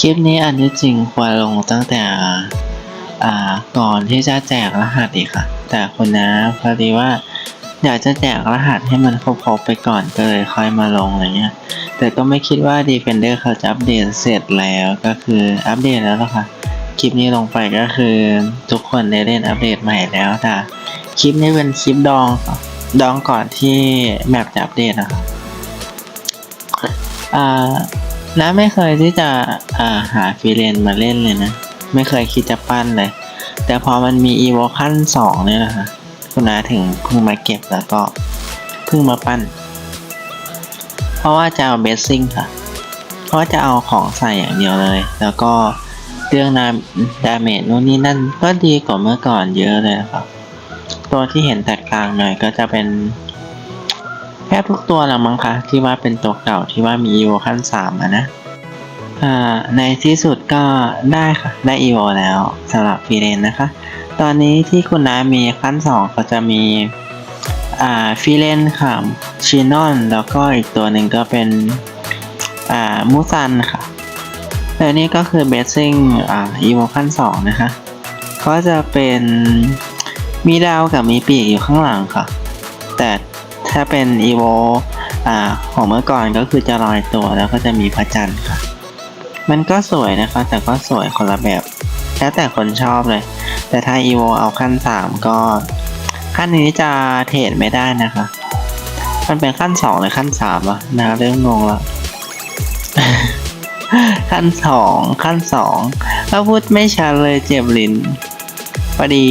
คลิปนี้อันที่จริงควรลงตั้งแต่อ่าก่อนที่จะแจกรหัสอีกค่ะ แต่คุณนะพอดีว่าอยากจะแจกรหัสให้มันครบๆไปก่อนก็เลยค่อยมาลงอะไรเงี้ย แต่ก็ไม่คิดว่า Defender เขาจะอัปเดตเสร็จแล้วก็คืออัปเดตแล้วล่ะค่ะ คลิปนี้ลงไปก็คือทุกคนได้เล่นอัปเดตใหม่แล้วแต่คลิปนี้เป็นคลิปดองดองก่อนที่แมปจะอัปเดตนะคะอ่า น้าไม่เคยที่จะาหาฟรีเลนมาเล่นเลยนะ ไม่เคยคิดจะปั้นเลย แต่พอมันมีอีโวขั้นสองเนี่ยนะคะคุณน้าถึงเพิ่งมาเก็บแล้วก็เพิ่งมาปั้น เพราะว่าจะเอาเบสซิ่งค่ะ เพราะว่าจะเอาของใส่อย่างเดียวเลย แล้วก็เรื่องนาดาเมจนู่นนี่นั่นก็ดีกว่าเมื่อก่อนเยอะเลยนะครับ ตัวที่เห็นแตกต่างหน่อยก็จะเป็น ทบทุกตัวละมั้งคะที่ว่าเป็นตัวเก่าที่ว่ามีอีโวขั้นสามนะในที่สุดก็ได้ค่ะได้อีโวแล้วสำหรับฟีเลนนะคะ ตอนนี้ที่คุณน้ามีขั้นสองก็จะมีฟีเลนค่ะชินอนแล้วก็อีกตัวหนึ่งก็เป็นมูซันค่ะแล้วนี่ก็คือเบสซิ่งอีโวขั้นสองนะคะ ก็จะเป็นมีดาวกับมีปีกอยู่ข้างหลังค่ะ แต่ ถ้าเป็นอีโวอ่าของเมื่อก่อนก็คือจะลอยตัวแล้วก็จะมีพระจันทร์ค่ะ มันก็สวยนะคะแต่ก็สวยคนละแบบ แล้วแต่คนชอบเลย แต่ถ้า EVO เอาขั้น 3 ก็ ขั้นนี้จะเทรดไม่ได้นะคะ มันเป็นขั้น 2 หรือขั้น3วะนะเริ่มงงแล้วขั้น 2 ขั้น 2 ถ้าพูดไม่ชัดเลยเจ็บลิ้นพอดี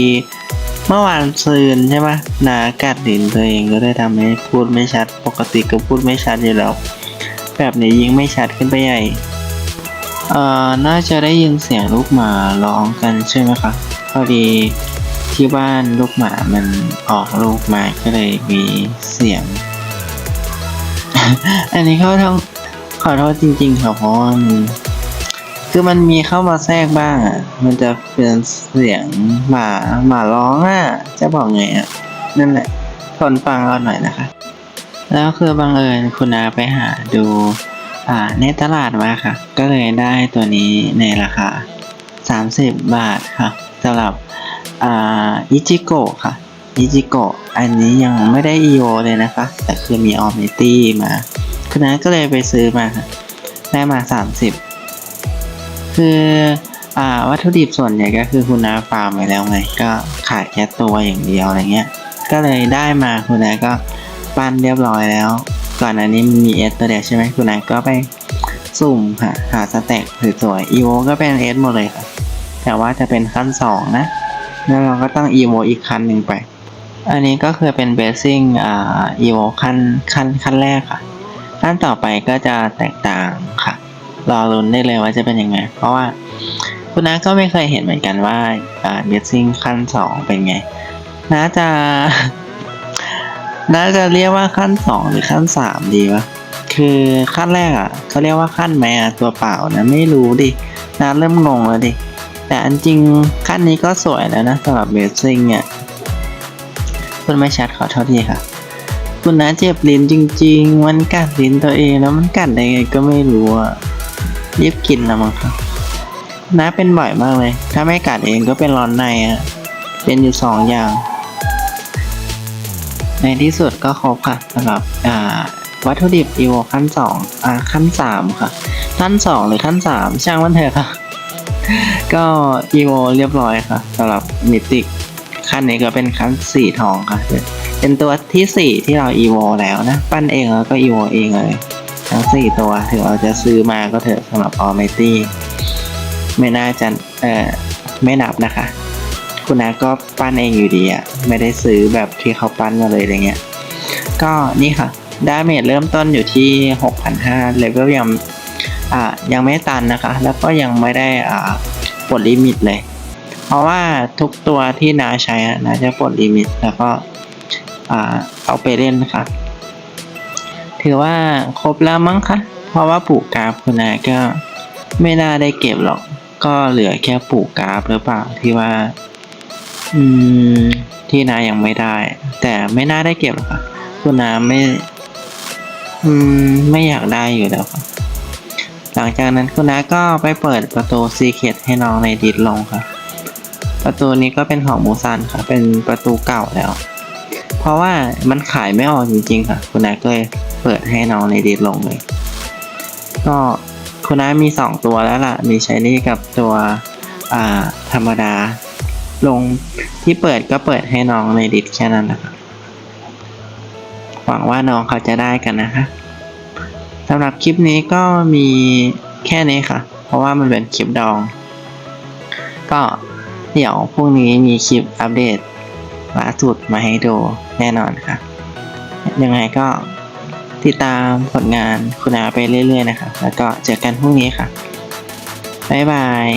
เมื่อวานซืนใช่ไหมนากัดลิ้นตัวเองก็ได้ทำให้พูดไม่ชัด ปกติก็พูดไม่ชัดอยู่แล้ว แบบนี้ยิ่งไม่ชัดขึ้นไปใหญ่ เอ่อ น่าจะได้ยินเสียงลูกหมาร้องกันใช่ไหมคะ พอดีที่บ้านลูกหมามันออกลูกมาก็เลยมีเสียง อันนี้เขาต้องขอโทษจริงๆค่ะเพราะว่ามัน คือมันมีเข้ามาแทรกบ้างอะ มันจะเป็นเสียงหมาหมาร้องอะ จะบอกไงอะ นั่นแหละ ทนฟังเอาหน่อยนะคะ แล้วคือบังเอิญคุณอาไปหาดูอ่าในตลาดมาค่ะ ก็เลยได้ตัวนี้ในราคา 30 บาทค่ะสำหรับอ่าอิจิโกะค่ะอิจิโกะอันนี้ยังไม่ได้ EO เลยนะคะ แต่คือมีออมนิตี้มา คุณน้าก็เลยไปซื้อมาค่ะ ได้มา 30 คืออ่าวัตถุดิบส่วนใหญ่ก็คือคุณนาฟาร์มไปแล้วไง ก็ขาดแค่ตัวอย่างเดียวอะไรเงี้ย ก็เลยได้มาคุณนาก็ปั้นเรียบร้อยแล้ว ก่อนอันนี้มันมีเอสตัวเดียวใช่ไหมคุณนาก็ไปสุ่มหาหาสเต็กสวยๆอีโวก็เป็นเอสหมดเลยค่ะแต่ว่าจะเป็นขั้นสองนะ แล้วเราก็ต้องอีโวอีกขั้นหนึ่งไป อันนี้ก็คือเป็นเบสซิ่งอ่าอีโวขั้นขั้นขั้นแรกค่ะขั้นต่อไปก็จะแตกต่างค่ะ รอรุ้นได้เลยว่าจะเป็นยังไง เพราะว่าคุณน้าก็ไม่เคยเห็นเหมือนกันว่าเบสซิ่งขั้นสองเป็นไงน้าจะน่าจะเรียกว่าขั้นสองหรือขั้นสามดีวะคือขั้นแรกอะเขาเรียกว่าขั้นไหมอะตัวเปล่านะไม่รู้ดิน่าเริ่มงงแล้วดิแต่อันจริงขั้นนี้ก็สวยแล้วนะสำหรับเบสซิ่งเนี่ยคุณไม่ชัดขอโทษทีค่ะ คุณน้าเจ็บลิ้นจริง ๆ มันกัดลิ้นตัวเองแล้วมันกัดได้ไงก็ไม่รู้อะ รีบกินแล้วมั้งครับน้าเป็นบ่อยมากเลย ถ้าไม่กัดเองก็เป็นร้อนในอะเป็นอยู่สองอย่าง ในที่สุดก็ครบค่ะสำหรับอ่าวัตถุดิบอีโวขั้นสองอ่าขั้นสามค่ะ ขั้นสองหรือขั้นสามช่างมันเถอะค่ะ ก็อีโวเรียบร้อยค่ะสำหรับมิติกขั้นนี้ก็เป็นขั้นสี่ทองค่ะ เป็นตัวที่สี่ที่เราอีโวแล้วนะ ปั้นเองแล้วก็อีโวเองเลย ทั้งสี่ตัวถึงเราจะซื้อมาก็เถอะสำหรับออ m มตี้ไม่น่าจะเอ่อไม่นับนะคะ คุณนาก็ปั้นเองอยู่ดีอะไม่ได้ซื้อแบบที่เขาปั้นมาเลยอะไรเงี้ย ก็นี่ค่ะดาเมจเริ่มต้นอยู่ที่ 6,500เลเวลยังอ่ายังไม่ตันนะคะ แล้วก็ยังไม่ได้อ่าปลดลิมิตเลย เพราะว่าทุกตัวที่นาใช้นาจะปลดลิมิตแล้วก็อ่าเอาไปเล่นนะคะ ถือว่าครบแล้วมั้งคะ เพราะว่าปลูกกราฟคุณนาก็ไม่น่าได้เก็บหรอก ก็เหลือแค่ปลูกกราฟหรือเปล่าที่ว่า อืม ที่นายังไม่ได้ แต่ไม่น่าได้เก็บหรอกค่ะ คุณนาไม่ อืม ไม่อยากได้อยู่แล้วค่ะ หลังจากนั้นคุณน้าก็ไปเปิดประตูซีเคทให้น้องในดิสลงค่ะ ประตูนี้ก็เป็นของมูซันค่ะ เป็นประตูเก่าแล้ว เพราะว่ามันขายไม่ออกจริงๆค่ะ คุณน้าก็เลยเปิดให้น้องในดิสลงเลย ก็คุณน้ามีสองตัวแล้วล่ะ มีใช้นี่กับตัวธรรมดา ลงที่เปิดก็เปิดให้น้องในดิสแค่นั้นนะคะหวังว่าน้องเขาจะได้กันนะคะสำหรับคลิปนี้ก็มีแค่นี้ค่ะ เพราะว่ามันเป็นคลิปดอง ก็เดี๋ยวพรุ่งนี้มีคลิปอัปเดต ล่าสุดมาให้ดูแน่นอนค่ะ ยังไงก็ติดตามผลงานคุณอาไปเรื่อยๆนะคะ แล้วก็เจอกันพรุ่งนี้ค่ะ บ๊ายบาย